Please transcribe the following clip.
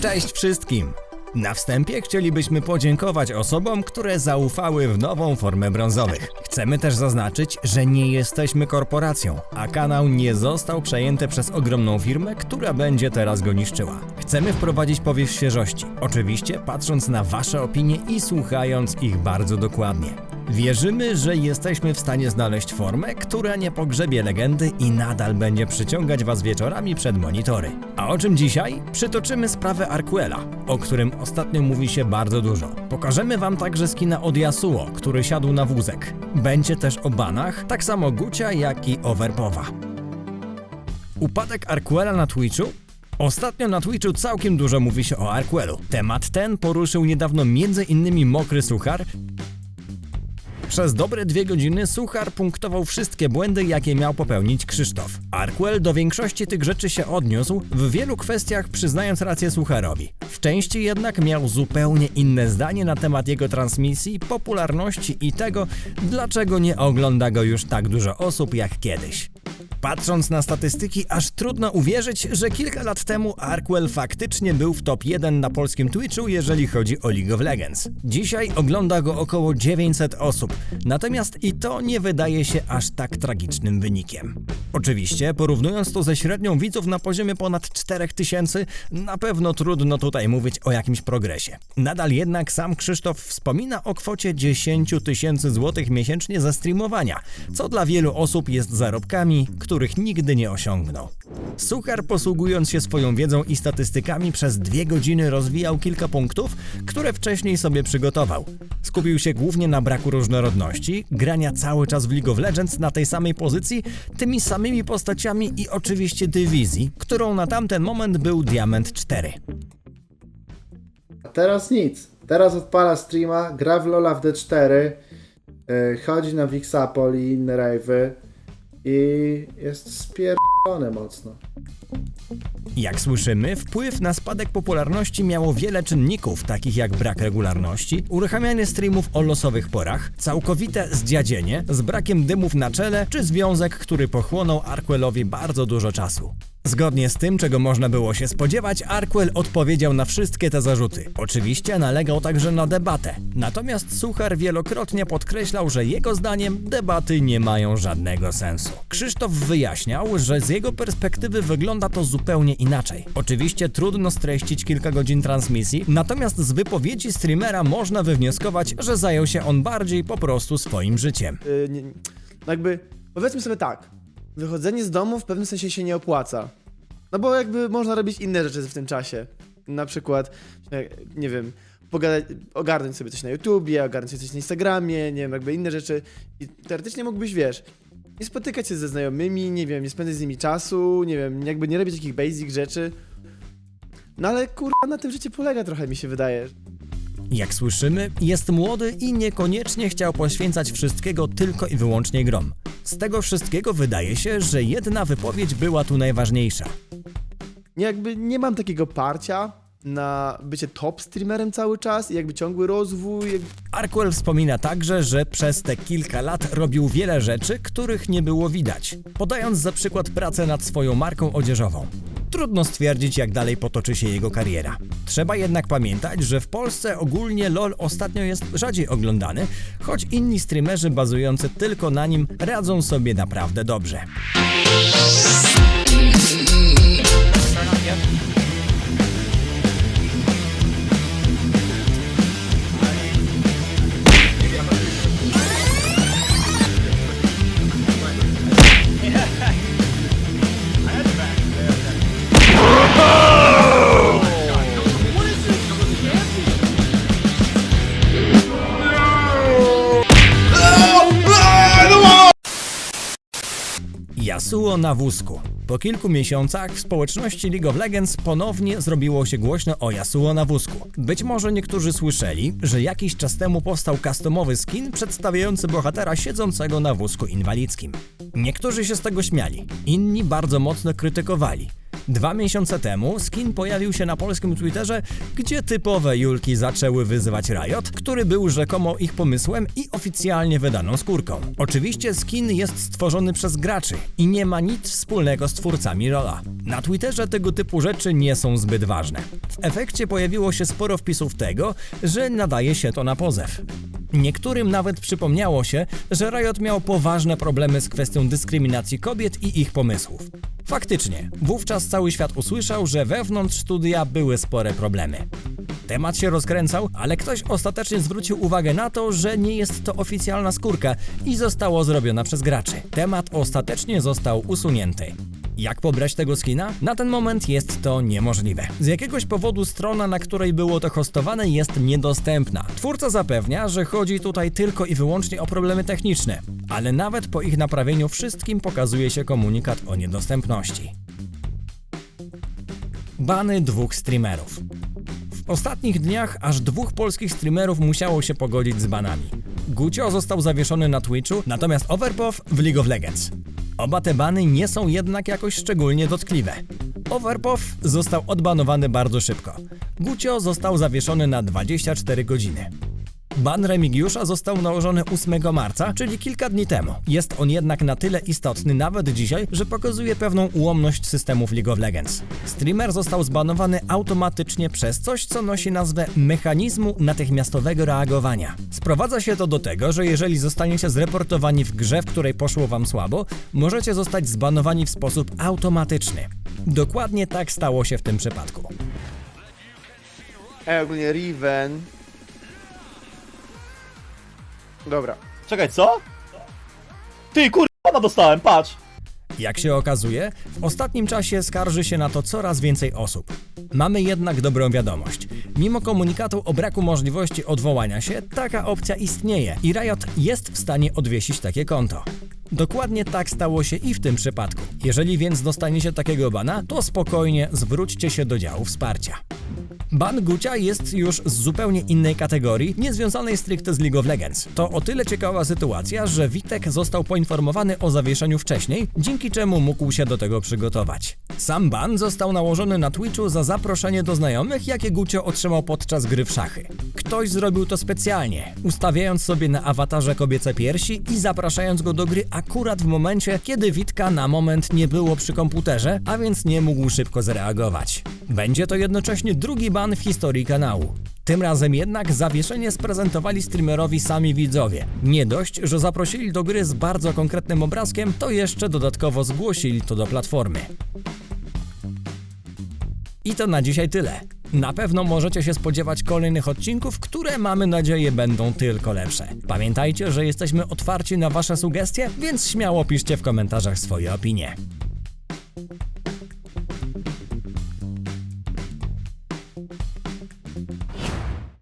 Cześć wszystkim! Na wstępie chcielibyśmy podziękować osobom, które zaufały w nową formę brązowych. Chcemy też zaznaczyć, że nie jesteśmy korporacją, a kanał nie został przejęty przez ogromną firmę, która będzie teraz go niszczyła. Chcemy wprowadzić powiew świeżości, oczywiście patrząc na Wasze opinie i słuchając ich bardzo dokładnie. Wierzymy, że jesteśmy w stanie znaleźć formę, która nie pogrzebie legendy i nadal będzie przyciągać Was wieczorami przed monitory. A o czym dzisiaj? Przytoczymy sprawę Arquela, o którym ostatnio mówi się bardzo dużo. Pokażemy Wam także skina od Yasuo, który siadł na wózek. Będzie też o banach, tak samo Gucia, jak i Overpowa. Upadek Arquela na Twitchu? Ostatnio na Twitchu całkiem dużo mówi się o Arquelu. Temat ten poruszył niedawno m.in. Mokry Suchar, przez dobre dwie godziny Suchar punktował wszystkie błędy, jakie miał popełnić Krzysztof. Arkwell do większości tych rzeczy się odniósł, w wielu kwestiach przyznając rację Sucharowi. W części jednak miał zupełnie inne zdanie na temat jego transmisji, popularności i tego, dlaczego nie ogląda go już tak dużo osób jak kiedyś. Patrząc na statystyki, aż trudno uwierzyć, że kilka lat temu Arkwell faktycznie był w top 1 na polskim Twitchu, jeżeli chodzi o League of Legends. Dzisiaj ogląda go około 900 osób, natomiast i to nie wydaje się aż tak tragicznym wynikiem. Oczywiście, porównując to ze średnią widzów na poziomie ponad 4000, na pewno trudno tutaj mówić o jakimś progresie. Nadal jednak sam Krzysztof wspomina o kwocie 10 tysięcy złotych miesięcznie za streamowania, co dla wielu osób jest zarobkami, których nigdy nie osiągnął. Suchar posługując się swoją wiedzą i statystykami przez dwie godziny rozwijał kilka punktów, które wcześniej sobie przygotował. Skupił się głównie na braku różnorodności, grania cały czas w League of Legends na tej samej pozycji, tymi samymi postaciami i oczywiście dywizji, którą na tamten moment był Diament 4. A teraz nic. Teraz odpala streama, gra w Lola w D4, yy, chodzi na Wixapol i inne rave'y i jest spierdolony mocno. Jak słyszymy, wpływ na spadek popularności miało wiele czynników, takich jak brak regularności, uruchamianie streamów o losowych porach, całkowite zdziadzienie z brakiem dymów na czele, czy związek, który pochłonął Arquelowi bardzo dużo czasu. Zgodnie z tym, czego można było się spodziewać, Arquel odpowiedział na wszystkie te zarzuty. Oczywiście nalegał także na debatę. Natomiast Suchar wielokrotnie podkreślał, że jego zdaniem debaty nie mają żadnego sensu. Krzysztof wyjaśniał, że z jego perspektywy wygląda to zupełnie inaczej. Oczywiście trudno streścić kilka godzin transmisji, natomiast z wypowiedzi streamera można wywnioskować, że zajął się on bardziej po prostu swoim życiem. y, nie, jakby, powiedzmy sobie tak, wychodzenie z domu w pewnym sensie się nie opłaca. No bo jakby można robić inne rzeczy w tym czasie. Na przykład, nie wiem, pogadać, ogarnąć sobie coś na YouTubie, ogarnąć sobie coś na Instagramie, nie wiem, jakby inne rzeczy. I teoretycznie mógłbyś, wiesz, nie spotykać się ze znajomymi, nie wiem, nie spędzać z nimi czasu, nie wiem, jakby nie robić takich basic rzeczy. No ale kurwa, na tym życie polega trochę, mi się wydaje. Jak słyszymy, jest młody i niekoniecznie chciał poświęcać wszystkiego tylko i wyłącznie grom. Z tego wszystkiego wydaje się, że jedna wypowiedź była tu najważniejsza. Jakby nie mam takiego parcia na bycie top streamerem cały czas i jakby ciągły rozwój. jak- Arkwell wspomina także, że przez te kilka lat robił wiele rzeczy, których nie było widać, podając za przykład pracę nad swoją marką odzieżową. Trudno stwierdzić, jak dalej potoczy się jego kariera. Trzeba jednak pamiętać, że w Polsce ogólnie LoL ostatnio jest rzadziej oglądany, choć inni streamerzy bazujący tylko na nim radzą sobie naprawdę dobrze. Yep. Yasuo na wózku. Po kilku miesiącach w społeczności League of Legends ponownie zrobiło się głośno o Yasuo na wózku. Być może niektórzy słyszeli, że jakiś czas temu powstał customowy skin przedstawiający bohatera siedzącego na wózku inwalidzkim. Niektórzy się z tego śmiali, inni bardzo mocno krytykowali. Dwa miesiące temu skin pojawił się na polskim Twitterze, gdzie typowe Julki zaczęły wyzywać Riot, który był rzekomo ich pomysłem i oficjalnie wydaną skórką. Oczywiście skin jest stworzony przez graczy i nie ma nic wspólnego z twórcami Rola. Na Twitterze tego typu rzeczy nie są zbyt ważne. W efekcie pojawiło się sporo wpisów tego, że nadaje się to na pozew. Niektórym nawet przypomniało się, że Riot miał poważne problemy z kwestią dyskryminacji kobiet i ich pomysłów. Faktycznie, wówczas cały świat usłyszał, że wewnątrz studia były spore problemy. Temat się rozkręcał, ale ktoś ostatecznie zwrócił uwagę na to, że nie jest to oficjalna skórka i zostało zrobiona przez graczy. Temat ostatecznie został usunięty. Jak pobrać tego skina? Na ten moment jest to niemożliwe. Z jakiegoś powodu strona, na której było to hostowane, jest niedostępna. Twórca zapewnia, że chodzi tutaj tylko i wyłącznie o problemy techniczne, ale nawet po ich naprawieniu wszystkim pokazuje się komunikat o niedostępności. Bany dwóch streamerów. W ostatnich dniach aż dwóch polskich streamerów musiało się pogodzić z banami. Gucio został zawieszony na Twitchu, natomiast Overpow w League of Legends. Oba te bany nie są jednak jakoś szczególnie dotkliwe. Overpow został odbanowany bardzo szybko. Gucio został zawieszony na 24 godziny. Ban Remigiusza został nałożony 8 marca, czyli kilka dni temu. Jest on jednak na tyle istotny nawet dzisiaj, że pokazuje pewną ułomność systemów League of Legends. Streamer został zbanowany automatycznie przez coś, co nosi nazwę mechanizmu natychmiastowego reagowania. Sprowadza się to do tego, że jeżeli zostaniecie zreportowani w grze, w której poszło wam słabo, możecie zostać zbanowani w sposób automatyczny. Dokładnie tak stało się w tym przypadku. Ej, ogólnie Riven. Dobra. Czekaj, co? Ty, kurwa, dostałem, patrz! Jak się okazuje, w ostatnim czasie skarży się na to coraz więcej osób. Mamy jednak dobrą wiadomość. Mimo komunikatu o braku możliwości odwołania się, taka opcja istnieje i Riot jest w stanie odwiesić takie konto. Dokładnie tak stało się i w tym przypadku. Jeżeli więc dostaniecie takiego bana, to spokojnie zwróćcie się do działu wsparcia. Ban Gucia jest już z zupełnie innej kategorii, nie związanej stricte z League of Legends. To o tyle ciekawa sytuacja, że Witek został poinformowany o zawieszeniu wcześniej, dzięki czemu mógł się do tego przygotować. Sam ban został nałożony na Twitchu za zaproszenie do znajomych, jakie Gucio otrzymał podczas gry w szachy. Ktoś zrobił to specjalnie, ustawiając sobie na awatarze kobiece piersi i zapraszając go do gry akurat w momencie, kiedy Witka na moment nie było przy komputerze, a więc nie mógł szybko zareagować. Będzie to jednocześnie drugi ban w historii kanału. Tym razem jednak zawieszenie sprezentowali streamerowi sami widzowie. Nie dość, że zaprosili do gry z bardzo konkretnym obrazkiem, to jeszcze dodatkowo zgłosili to do platformy. I to na dzisiaj tyle. Na pewno możecie się spodziewać kolejnych odcinków, które mamy nadzieję będą tylko lepsze. Pamiętajcie, że jesteśmy otwarci na Wasze sugestie, więc śmiało piszcie w komentarzach swoje opinie.